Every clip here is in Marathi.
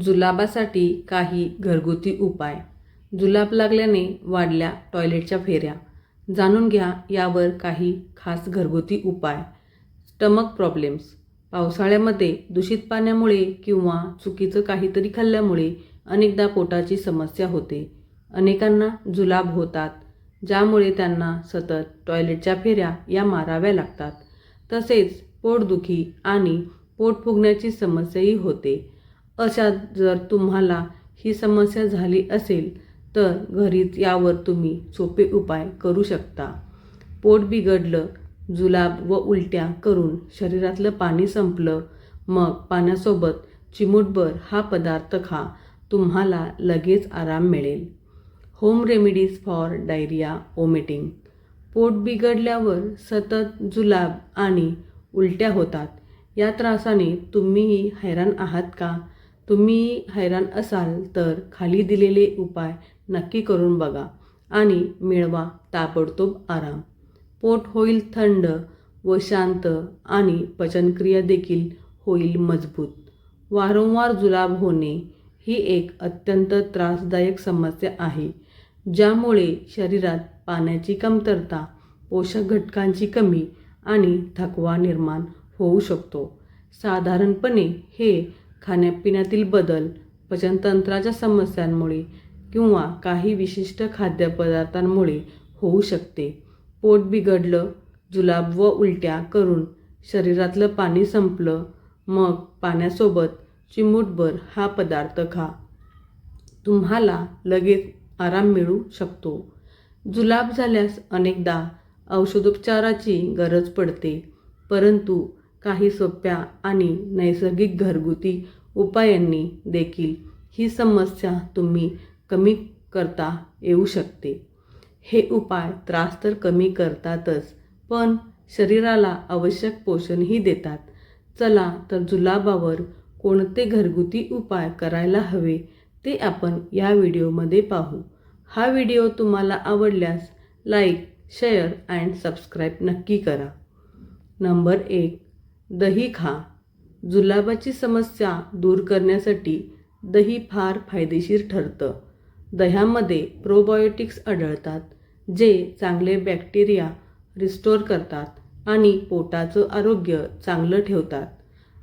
जुलाबासाठी काही घरगुती उपाय. जुलाब लागल्याने वाढल्या टॉयलेटच्या फेऱ्या. जाणून घ्या यावर काही खास घरगुती उपाय. Stomach problems. पावसाळ्यामध्ये दूषित पाण्यामुळे किंवा चुकीचं काहीतरी खाल्ल्यामुळे अनेकदा पोटाची समस्या होते. अनेकांना जुलाब होतात ज्यामुळे त्यांना सतत टॉयलेटच्या फेऱ्या या माराव्या लागतात. तसेच पोटदुखी आणि पोट फुगण्याची समस्याही होते. अशा जर तुम्हाला ही समस्या झाली असेल तर घरीच यावर तुम्ही सोपे उपाय करू शकता. पोट बिघडलं जुलाब व उलट्या करून शरीरातलं पाणी संपलं मग पाण्यासोबत चिमूटभर हा पदार्थ खा तुम्हाला लगेच आराम मिळेल. Home remedies for diarrhoea vomiting पोट बिघडल्यावर सतत जुलाब आणि उलट्या होतात. या त्रासाने तुम्हीही हैराण आहात का? तुम्ही हैराण असाल तर खाली दिलेले उपाय नक्की करून बघा आणि मिळवा ताबडतोब आराम. पोट होईल थंड व शांत आणि पचनक्रिया देखील होईल मजबूत. वारंवार जुलाब होणे ही एक अत्यंत त्रासदायक समस्या आहे ज्यामुळे शरीरात पाण्याची कमतरता पोषक घटकांची कमी आणि थकवा निर्माण होऊ शकतो. साधारणपणे हे खाण्यापिण्यातील बदल पचनतंत्राच्या समस्यांमुळे किंवा काही विशिष्ट खाद्यपदार्थांमुळे होऊ शकते. पोट बिघडलं जुलाब व उलट्या करून शरीरातलं पाणी संपलं मग पाण्यासोबत चिमूटभर हा पदार्थ खा. तुम्हाला लगेच आराम मिळू शकतो. जुलाब झाल्यास अनेकदा औषधोपचाराची गरज पडते परंतु काही सोप्या आणि नैसर्गिक घरगुती उपायांनी देखील ही समस्या तुम्ही कमी करता येऊ शकते. हे उपाय त्रास तर कमी करतातच पण शरीराला आवश्यक पोषणही देतात. चला तर जुलाबावर कोणते घरगुती उपाय करायला हवे ते आपण या व्हिडिओमध्ये पाहू. हा व्हिडिओ तुम्हाला आवडल्यास लाईक शेअर अँड सबस्क्राईब नक्की करा. नंबर एक दही खा. जुलाबाची समस्या दूर करण्यासाठी दही फार फायदेशीर ठरतं. दह्यामध्ये प्रोबायोटिक्स आढळतात जे चांगले बॅक्टेरिया रिस्टोर करतात आणि पोटाचं आरोग्य चांगलं ठेवतात.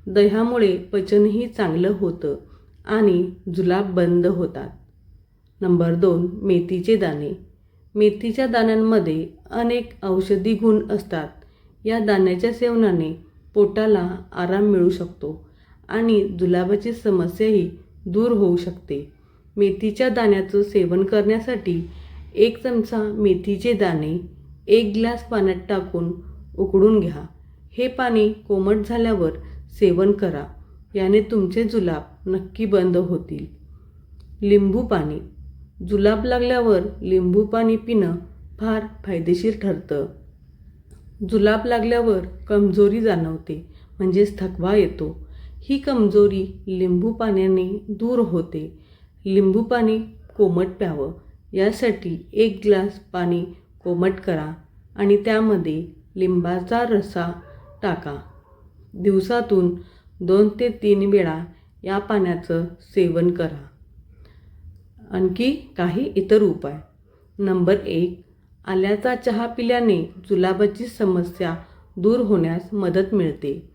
दह्यामुळे पचनही चांगलं होतं आणि जुलाब बंद होतात. नंबर दोन मेथीचे दाणे. मेथीच्या दाण्यांमध्ये अनेक औषधी गुण असतात. या दाण्याच्या सेवनाने पोटाला आराम मिळू शकतो आणि जुलाबाची समस्याही दूर होऊ शकते. मेथीच्या दाण्याचं सेवन करण्यासाठी एक चमचा मेथीचे दाणे एक ग्लास पाण्यात टाकून उकळून घ्या. हे पाणी कोमट झाल्यावर सेवन करा. याने तुमचे जुलाब नक्की बंद होतील. लिंबू पाणी. जुलाब लागल्यावर लिंबू पाणी पिणं फार फायदेशीर ठरतं. जुलाब लागल्यावर कमजोरी जाणवते म्हणजेच थकवा येतो. ही कमजोरी लिंबू पाण्याने दूर होते. लिंबू पाणी कोमट प्यावं. यासाठी एक ग्लास पाणी कोमट करा आणि त्यामध्ये लिंबाचा रसा टाका. दिवसातून दोन ते तीन वेळा या पाण्याचं सेवन करा. आणखी काही इतर उपाय. नंबर एक आल्याचा चहा पिल्याने जुलाबाची समस्या दूर होण्यास मदत मिळते.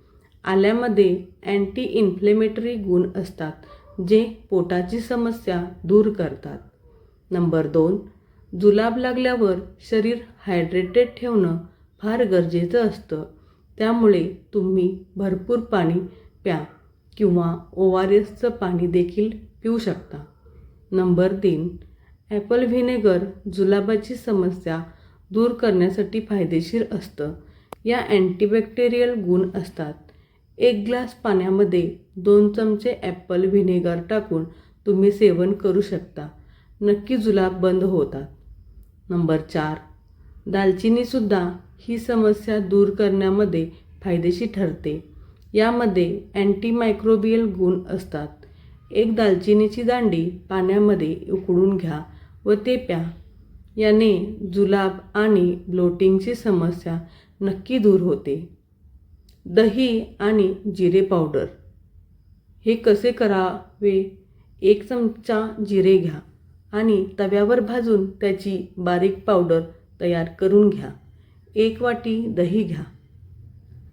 आल्यामध्ये अँटी इन्फ्लेमेटरी गुण असतात जे पोटाची समस्या दूर करतात. नंबर दोन जुलाब लागल्यावर शरीर हायड्रेटेड ठेवणं फार गरजेचं असतं. त्यामुळे तुम्ही भरपूर पाणी प्या किंवा ओ आर एसचं पाणी देखील पिऊ शकता. नंबर तीन ॲपल व्हिनेगर जुलाबाची समस्या दूर करण्यासाठी फायदेशीर असतं. या अँटीबॅक्टेरियल गुण असतात. एक ग्लास पाण्यामध्ये दोन चमचे ॲपल व्हिनेगर टाकून तुम्ही सेवन करू शकता. नक्की जुलाब बंद होतात. नंबर चार दालचिनीसुद्धा ही समस्या दूर करण्यामध्ये फायदेशीर ठरते. यामध्ये अँटीमायक्रोबियल गुण असतात. एक दालचिनीची दांडी पाण्यामध्ये उकळून घ्या. व ते प्या याने जुलाब आणि ब्लोटिंगची समस्या नक्की दूर होते. दही आणि जिरे पावडर. हे कसे करावे? एक चमचा जिरे घ्या आणि तव्यावर भाजून त्याची बारीक पावडर तयार करून घ्या. एक वाटी दही घ्या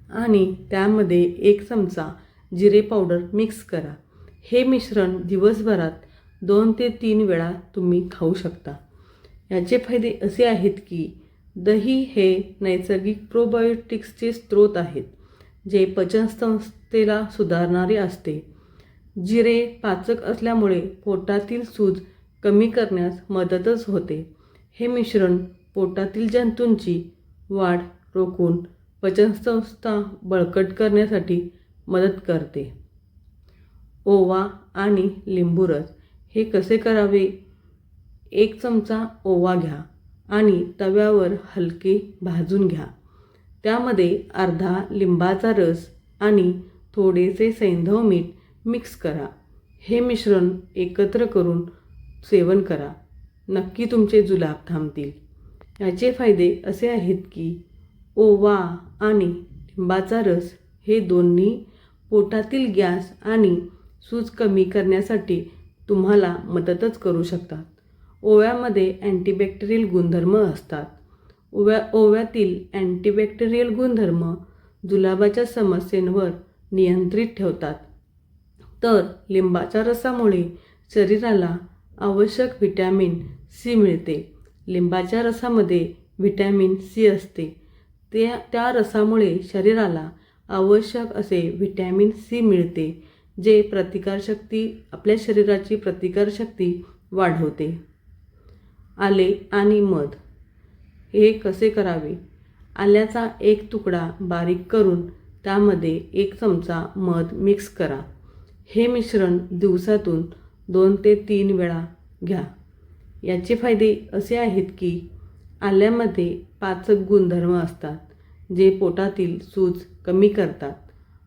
आणि त्यामध्ये एक चमचा जिरे पावडर मिक्स करा. हे मिश्रण दिवसभरात दोन ते तीन वेळा तुम्ही खाऊ शकता. याचे फायदे असे आहेत की दही हे नैसर्गिक प्रोबायोटिक्सचे स्रोत आहेत जे पचनसंस्थेला सुधारणारे असते. जिरे पाचक असल्यामुळे पोटातील सूज कमी करण्यास मदतच होते. हे मिश्रण पोटातील जंतूंची वाढ रोखून पचनसंस्था बळकट करण्यासाठी मदत करते. ओवा आणि लिंबू रस हे कसे करावे? एक चमचा ओवा घ्या आणि तव्यावर हलके भाजून घ्या. त्यामध्ये अर्धा लिंबाचा रस आणि थोडेसे सैंधव मीठ मिक्स करा. हे मिश्रण एकत्र करून सेवन करा. नक्की तुमचे जुलाब थांबतील. याचे फायदे असे आहेत की ओवा आणि लिंबाचा रस हे दोन्ही पोटातील गॅस आणि सूज कमी करण्यासाठी तुम्हाला मदतच करू शकतात. ओव्यामध्ये अँटीबॅक्टेरियल गुणधर्म असतात. ओव्या ओव्यातील अँटीबॅक्टेरियल गुणधर्म जुलाबाच्या समस्येंवर नियंत्रित ठेवतात. तर लिंबाच्या रसामुळे शरीराला आवश्यक व्हिटॅमिन सी मिळते. लिंबाच्या रसामध्ये व्हिटॅमिन सी असते. त्या त्या रसामुळे शरीराला आवश्यक असे व्हिटॅमिन सी मिळते. जे प्रतिकारशक्ती आपल्या शरीराची प्रतिकारशक्ती वाढवते. आले आणि मध. हे कसे करावे? आल्याचा एक तुकडा बारीक करून त्यामध्ये एक चमचा मध मिक्स करा. हे मिश्रण दिवसातून दोन ते तीन वेळा घ्या. याचे फायदे असे आहेत की आल्यामध्ये पाचक गुणधर्म असतात जे पोटातील सूज कमी करतात.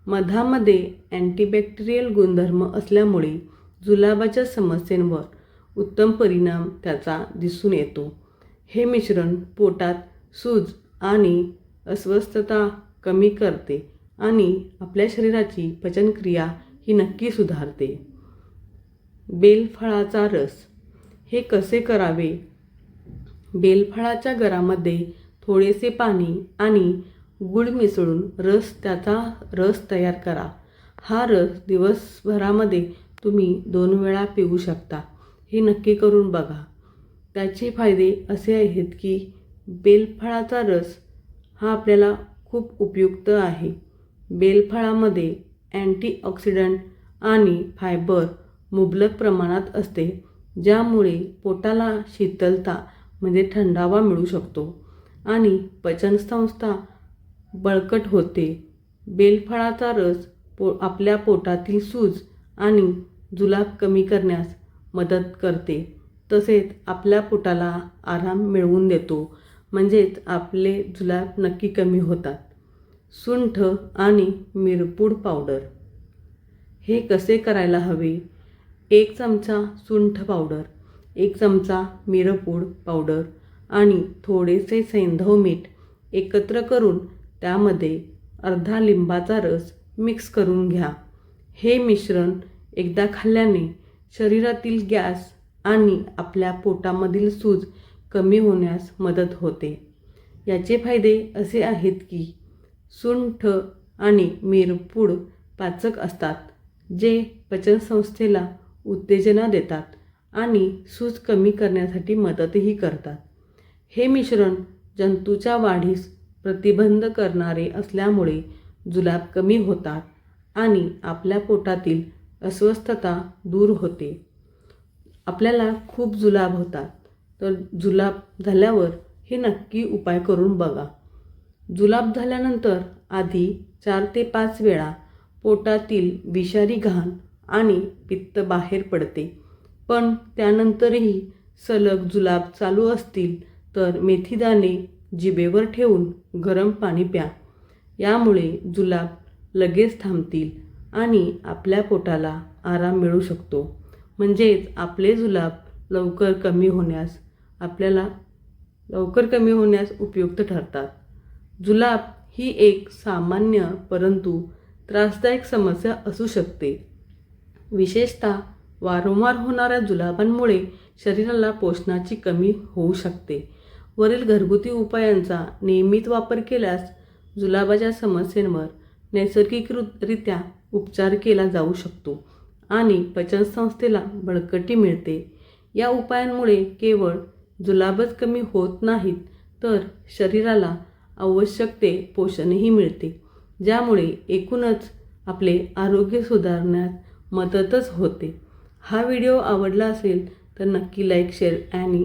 मधामध्ये अँटीबॅक्टेरियल गुणधर्म असल्यामुळे जुलाबाच्या समस्येंवर उत्तम परिणाम त्याचा दिसून येतो. हे मिश्रण पोटात सूज आणि अस्वस्थता कमी करते आणि आपल्या शरीराची पचनक्रिया ही नक्की सुधारते. बेलफळाचा रस. हे कसे करावे? बेलफळाच्या गरामध्ये थोडेसे पाणी आणि गुळ मिसळून रस त्याचा रस तयार करा. हा रस दिवसभरामध्ये तुम्ही दोन वेळा पिऊ शकता. हे नक्की करून बघा. त्याचे फायदे असे आहेत की बेलफळाचा रस हा आपल्याला खूप उपयुक्त आहे. बेलफळामध्ये अँटीऑक्सिडंट आणि फायबर मुबलक प्रमाणात असते ज्यामुळे पोटाला शीतलता म्हणजे थंडावा मिळू शकतो. आणि पचनसंस्था बळकट होते. बेलफळाचा रस पो आपल्या पोटातील सूज आणि जुलाब कमी करण्यास मदत करते. तसेच आपल्या पोटाला आराम मिळवून देतो. म्हणजेच आपले जुलाब नक्की कमी होतात. सुंठ आणि मिरपूड पावडर. हे कसे करायला हवे? एक चमचा सुंठ पावडर एक चमचा मिरपूड पावडर आणि थोडेसे सैंधव मीठ एकत्र करून त्यामध्ये अर्धा लिंबाचा रस मिक्स करून घ्या. हे मिश्रण एकदा खाल्ल्याने शरीरातील गॅस आणि आपल्या पोटामधील सूज कमी होण्यास मदत होते. याचे फायदे असे आहेत की सुंठ आणि मिरपूड पाचक असतात जे पचनसंस्थेला उत्तेजना देतात आणि सूज कमी करण्यासाठी मदतही करतात. हे मिश्रण जंतूच्या वाढीस प्रतिबंध करणारे असल्यामुळे जुलाब कमी होतात आणि आपल्या पोटातील अस्वस्थता दूर होते. आपल्याला खूप जुलाब होतात तर जुलाब झाल्यावर हे नक्की उपाय करून बघा. जुलाब झाल्यानंतर आधी चार ते पाच वेळा पोटातील विषारी घाण आणि पित्त बाहेर पडते. पण त्यानंतरही सलग जुलाब चालू असतील तर मेथीदाणे जिभेवर ठेवून गरम पाणी प्या. यामुळे जुलाब लगेच थांबतील आणि आपल्या पोटाला आराम मिळू शकतो. म्हणजेच आपले जुलाब लवकर कमी होण्यास आपल्याला लवकर कमी होण्यास उपयुक्त ठरतात. जुलाब ही एक सामान्य परंतु त्रासदायक समस्या असू शकते. विशेषतः वारंवार होणाऱ्या जुलाबांमुळे शरीराला पोषणाची कमी होऊ शकते. वरील घरगुती उपायांचा नियमित वापर केल्यास जुलाबाच्या समस्येंवर नैसर्गिकरित्या उपचार केला जाऊ शकतो आणि पचनसंस्थेला बळकटी मिळते. या उपायांमुळे केवळ जुलाबच कमी होत नाहीत तर शरीराला आवश्यक ते पोषणही मिळते ज्यामुळे एकूणच आपले आरोग्य सुधारण्यात मदतच होते. हा व्हिडिओ आवडला असेल तर नक्की लाईक शेअर आणि